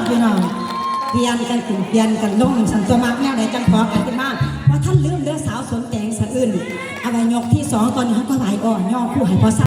ดพี่น้องเพียนกันขึ้นเพียนกันลงสันตัวมากแนวไหนจังพอกันขึ้นมากว่าท่านลืมเรื่องสาวสนแตงสะอื่นอะไรยกที่สองตอนนี้เขาก็ไหลอ่อนย่อคู่หายพอ